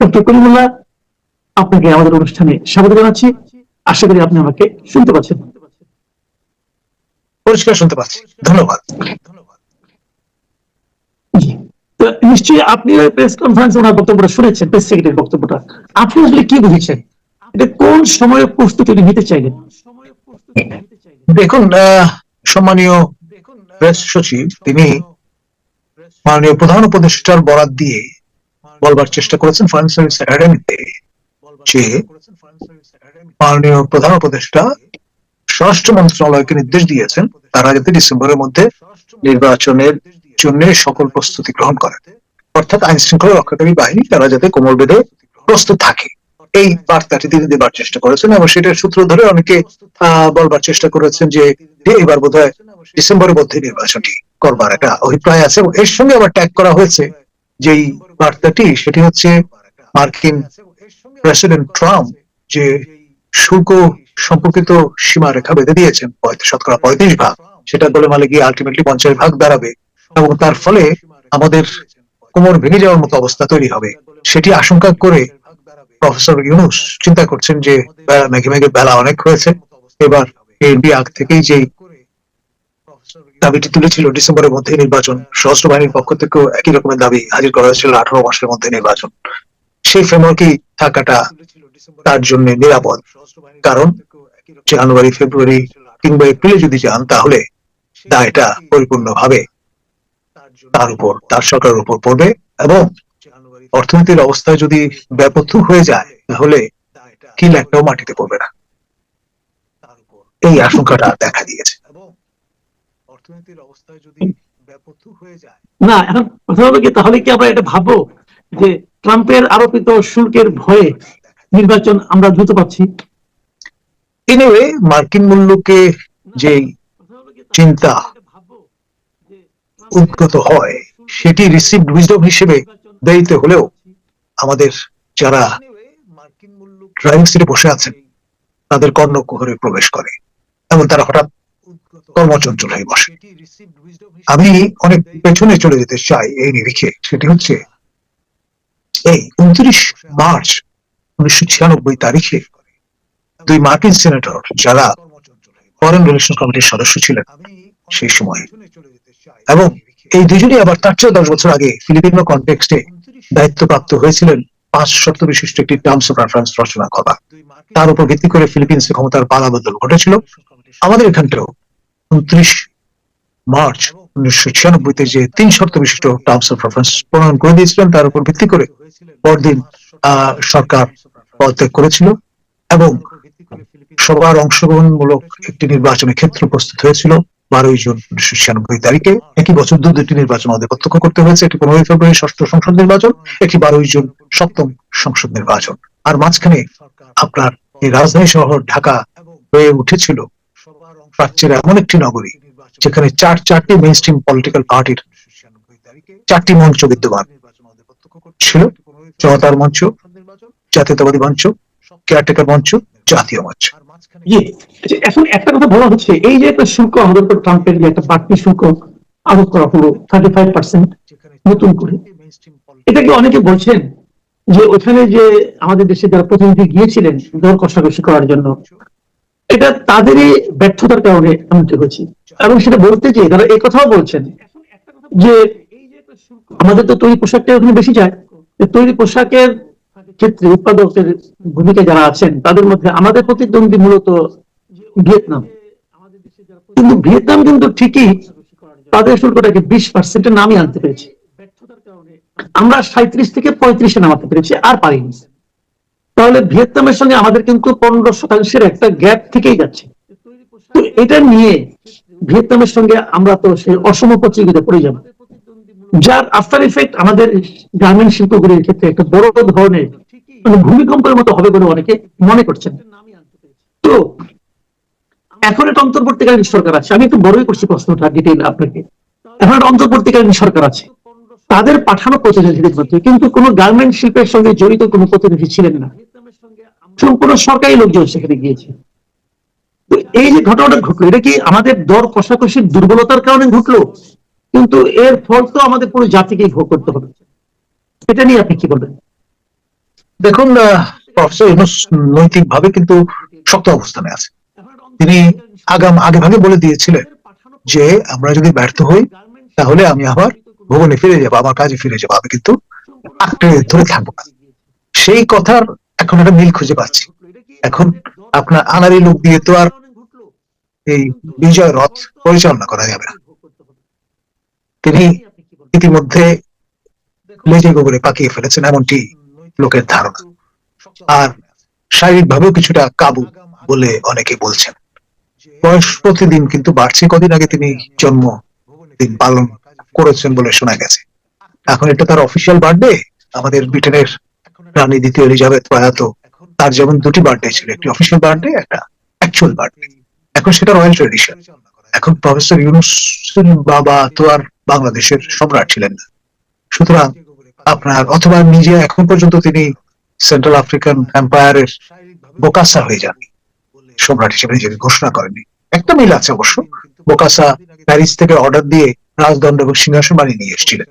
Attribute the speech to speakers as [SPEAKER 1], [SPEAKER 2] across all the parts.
[SPEAKER 1] কলিমুল্লাহ আপনাকে আমাদের অনুষ্ঠানে স্বাগত জানাচ্ছি। আশা করি আপনি আমাকে শুনতে পাচ্ছেন।
[SPEAKER 2] পরিষ্কার শুনতে পাচ্ছি। ধন্যবাদ।
[SPEAKER 1] নিশ্চয়ই আপনি ওই প্রেস কনফারেন্সে ওনার বক্তব্যটা শুনেছেন প্রেস সেক্রেটারির বক্তব্যটা। আপনি আসলে কি বুঝেছেন? এটা কোন সময়ে প্রস্তুতি নিতে চাইলেন?
[SPEAKER 2] দেখুন সম্মানীয় প্রেস সচিব তিনি মাননীয় প্রধান উপদেষ্টার বরাত দিয়ে বলবার চেষ্টা করেছেন ফরেন সার্ভিস একাডেমিতে যে মাননীয় প্রধান উপদেষ্টা স্বরাষ্ট্র মন্ত্রণালয়কে নির্দেশ দিয়েছেন তারা যাতে ডিসেম্বরের মধ্যে নির্বাচনের জন্য সকল প্রস্তুতি গ্রহণ করে অর্থাৎ আইন শৃঙ্খলা রক্ষাকারী বাহিনী তারা যাতে কোমর বেঁধে প্রস্তুত থাকে। এই বার্তাটি তিনি দেবার চেষ্টা করেছেন এবং সেটার সূত্র ধরে অনেকে বলবার চেষ্টা করেছেন যে যে বোধ হয় ডিসেম্বরের মধ্যে নির্বাচনটি করবার একটা অভিপ্রায় আছে এবং এর সঙ্গে আবার ট্যাগ করা হয়েছে। যেই বার্তাটি, সেটি হচ্ছে মার্কিন প্রেসিডেন্ট ট্রাম্প যে শুল্ক সম্পর্কিত সীমারেখা বেঁধে দিয়েছেন শতকরা পঁয়ত্রিশ ভাগ, সেটা বলে মালে গিয়ে আলটিমেটলি পঞ্চাশ ভাগ দাঁড়াবে এবং তার ফলে আমাদের কোমর ভেঙে যাওয়ার মতো অবস্থা তৈরি হবে। সেটি আশঙ্কা করে প্রফেসর ইউনুস চিন্তা করছেন যে মেঘে মেঘে বেলা অনেক হয়েছে। এবার এনপি আগ থেকেই যে দাবিটি তুলেছিল ডিসেম্বরের মধ্যে নির্বাচন। সশস্ত্র বাহিনীর পক্ষ থেকেও একই রকমের দাবি হাজির করা হয়েছিল আঠারো মাসের মধ্যে নির্বাচন। সেই ফ্রেমওয়ার্কই থাকাটা তার জন্য নিরাপদ। কারণ জানুয়ারি ফেব্রুয়ারি কিংবা এপ্রিলে যদি যান, তাহলে দায়টা পরিপূর্ণভাবে তার উপর, তার সরকারের উপর পড়বে এবং অর্থনীতির অবস্থা যদি ব্যাপক হয়ে যায়, তাহলে কিল একটাও মাটিতে পড়বে না। এই আশঙ্কাটা দেখা দিয়েছে। অর্থনীতির অবস্থায় যদি ব্যাপক হয়ে যায়।
[SPEAKER 1] না এখন কথা কি তাহলে কি আমরা এটা ভাববো যে ট্রাম্পের আরোপিত শুল্কের ভয়ে নির্বাচন আমরা দ্রুত পাচ্ছি?
[SPEAKER 2] এনিওয়ে মার্কিন মূল্যকে যে চিন্তা উদ্গত হয় সেটি রিসিভড উইজডম হিসেবে দেরিতে হলেও আমাদের যারা ড্রাইভিং সিটে বসে আছেন তাদের কর্ণকুহরে প্রবেশ করে। এবং তারা হঠাৎ কর্মচঞ্চল হয়ে বসে। আমি অনেক পেছনে চলে যেতে চাই এই নিরিখে। সেটি হচ্ছে এই উনত্রিশ মার্চ উনিশশো ছিয়ানব্বই তারিখে দুই মার্কিন সেনেটর যারা ফরেন রিলেশন কমিটির সদস্য ছিলেন সেই সময়। এবং এই দুজনই আবার তার চেয়ে দশ বছর আগে ফিলিপিনো কনটেক্সটে দায়িত্বপ্রাপ্ত হয়েছিলেন পাঁচ শর্ত বিশিষ্ট একটি টার্মস অফ রেফারেন্স রচনা করা। তার উপর ভিত্তি করে ফিলিপিন্সে ক্ষমতার পালা বদল ঘটেছিল আমাদের এখানটাও উনত্রিশ মার্চ উনিশশো ছিয়ানব্বইতে যে তিন শর্ত বিশিষ্ট টার্মস অফ রেফারেন্স প্রণয়ন করে দিয়েছিলেন, তার উপর ভিত্তি করে পরদিন সরকার পদত্যাগ করেছিল এবং সবার অংশগ্রহণমূলক একটি নির্বাচনের ক্ষেত্র প্রস্তুত হয়েছিল বারোই জুন উনিশশো ছিয়ানব্বই তারিখে। একই বছর দু দুটি নির্বাচন আমাদের প্রত্যক্ষ করতে হয়েছে। একটি পনেরোই ফেব্রুয়ারি ষষ্ঠ সংসদ নির্বাচন, একটি বারোই জুন সপ্তম সংসদ নির্বাচন। আর মাঝখানে আপনার এই রাজধানী শহর ঢাকা হয়ে উঠেছিল প্রাচ্যের এমন একটি নগরী যেখানে চার চারটি মেইন স্ট্রিম পলিটিক্যাল পার্টির চারটি মঞ্চ বিদ্যমান ছিল জনতার মঞ্চ জাতীয়তাবাদী মঞ্চ কেয়ারটেকার মঞ্চ জাতীয় মঞ্চ।
[SPEAKER 1] আচ্ছা, এখন একটা কথা বলা হচ্ছে এই যে একটা শুল্ক আমাদের উপর ট্রাম্পের যে একটা বাড়তি শুল্ক আরোপ করা হলো থার্টি ফাইভ পার্সেন্ট নতুন করে এটা কি অনেকে বলছেন যে ওখানে যে আমাদের দেশে যারা প্রতিনিধি গিয়েছিলেন দর কষাকষি করার জন্য এটা তাদেরই ব্যর্থতার কারণে এমনটি হয়েছে এবং সেটা বলতে যে তারা এই কথাও বলছেন যে আমাদের তো তৈরি পোশাকটা ওখানে বেশি যায়। তৈরি পোশাকের ক্ষেত্রে উৎপাদকের ভূমিকা যারা আছেন, তাদের মধ্যে আমাদের প্রতিদ্বন্দ্বী মূলত ভিয়েতনাম। কিন্তু ভিয়েতনাম কিন্তু ঠিকই তাদের শুল্কটাকে বিশ পার্সেন্টের নামই আনতে পেরেছে। আমরা সাঁত্রিশ থেকে পঁয়ত্রিশে নামাতে পেরেছি, আর পারিনি। তাহলে ভিয়েতনামের সঙ্গে আমাদের কিন্তু পনেরো শতাংশের একটা গ্যাপ থেকেই যাচ্ছে। তো এটা নিয়ে ভিয়েতনামের সঙ্গে আমরা তো সেই অসম প্রতিযোগিতা পড়ে যাব। যার আফটার ইফেক্ট আমাদের গার্মেন্ট শিল্পগুলির ক্ষেত্রে একটা বড় ধরনের মানে ভূমিকম্পের মতো হবে বলে অনেকে মনে করছেন। তো এখন একটা অন্তর্বর্তীকালীন সরকার আছে। আমি একটু বড়ই করছি প্রশ্নটা ডিটেইল আপনাকে। এখন একটা অন্তর্বর্তীকালীন সরকার আছে। তাদের পাঠানো প্রতিনিধিদের মধ্যে কিন্তু কোনো গার্মেন্ট শিল্পের সঙ্গে জড়িত কোনো প্রতিনিধি ছিলেন না। সম্পূর্ণ সরকারি লোকজন সেখানে গিয়েছে। তো এই যে ঘটনাটা ঘটলো, এটা কি আমাদের দর কষাকষির দুর্বলতার কারণে ঘটলো? কিন্তু এর ফল তো আমাদের পুরো জাতিকেই ভোগ করতে হবে। এটা নিয়ে আপনি কি বলবেন?
[SPEAKER 2] দেখুন নৈতিক ভাবে কিন্তু শক্ত অবস্থানে আছে। তিনি আগাম, আগে ভাগে বলে দিয়েছিলেন যে, আমরা যদি ব্যর্থ হই, তাহলে আমি আবার ভুবনে ফিরে যাব, আমার কাজে ফিরে যাব। আমি কিন্তু ধরে থাকব না। সেই কথার এখন একটা মিল খুঁজে পাচ্ছি। এখন আপনার আনারি লোক দিয়ে তো আর এই বিজয় রথ পরিচালনা করা যাবে না। তিনি ইতিমধ্যে লেজে গোবরে পাকিয়ে ফেলেছেন এমনটি লোকের ধারণা। আর শারীরিকভাবেও কিছুটা কাবু বলে অনেকে বলছেন। বয়স প্রতিদিন কিন্তু বাড়ছে। কদিন আগে তিনি জন্ম দিন পালন করেছেন বলে শোনা গেছে। এখন এটা তার অফিসিয়াল বার্থডে আমাদের ব্রিটেনের রানী দ্বিতীয় এলিজাবেথ প্রয়াত। তার যেমন দুটি বার্থডে ছিল, একটি অফিসিয়াল বার্থডে একটা অ্যাকচুয়াল বার্থডে এখন সেটা রয়্যাল ট্রেডিশন এখন প্রফেসর ইউনুস বাবা তো আর বাংলাদেশের সম্রাট ছিলেন না। সুতরাং আপনার অথবা নিজে এখন পর্যন্ত তিনি সেন্ট্রাল আফ্রিকান এম্পায়ারের বোকাসা হয়ে যান সম্রাট হিসেবে নিজেকে ঘোষণা করেনি একটা মিল আছে অবশ্য। বোকাসা প্যারিস থেকে অর্ডার দিয়ে রাজদণ্ড এবং সিংহাসন বানিয়ে নিয়ে এসেছিলেন।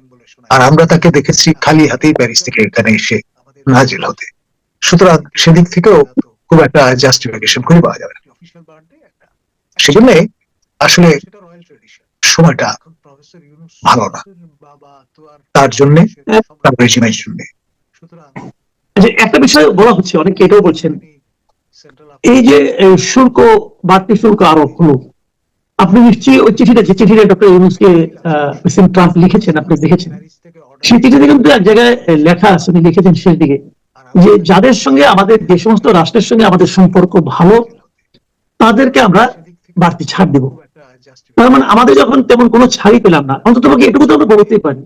[SPEAKER 2] আর আমরা তাকে দেখেছি খালি হাতেই প্যারিস থেকে এখানে এসে নাজিল হতে। সুতরাং সেদিক থেকেও খুব একটা জাস্টিফিকেশন খুঁজে পাওয়া যাবে সেজন্য আসলে সময়টা ভালো না। তার জন্য তার রেজিমের জন্য।
[SPEAKER 1] একটা বিষয় বলা হচ্ছে, অনেকে এটাও বলছেন। এই যে শুল্ক, বাড়তি শুল্ক আরোপ হলো। আপনি নিশ্চয়ই ওই চিঠিটা যে চিঠিটা ডক্টর ইউনুসকে প্রেসিডেন্ট ট্রাম্প লিখেছেন, আপনি দেখেছেন। সেই চিঠিতে কিন্তু এক জায়গায় লেখা আছে উনি লিখেছেন শেষ দিকে, যে যাদের সঙ্গে আমাদের যে সমস্ত রাষ্ট্রের সঙ্গে আমাদের সম্পর্ক ভালো, তাদেরকে আমরা বাড়তি ছাড় দিব। তার মানে আমাদের যখন তেমন কোনো ছাড়ই পেলাম না অন্তত এটুকু তো আমরা বলতেই পারি।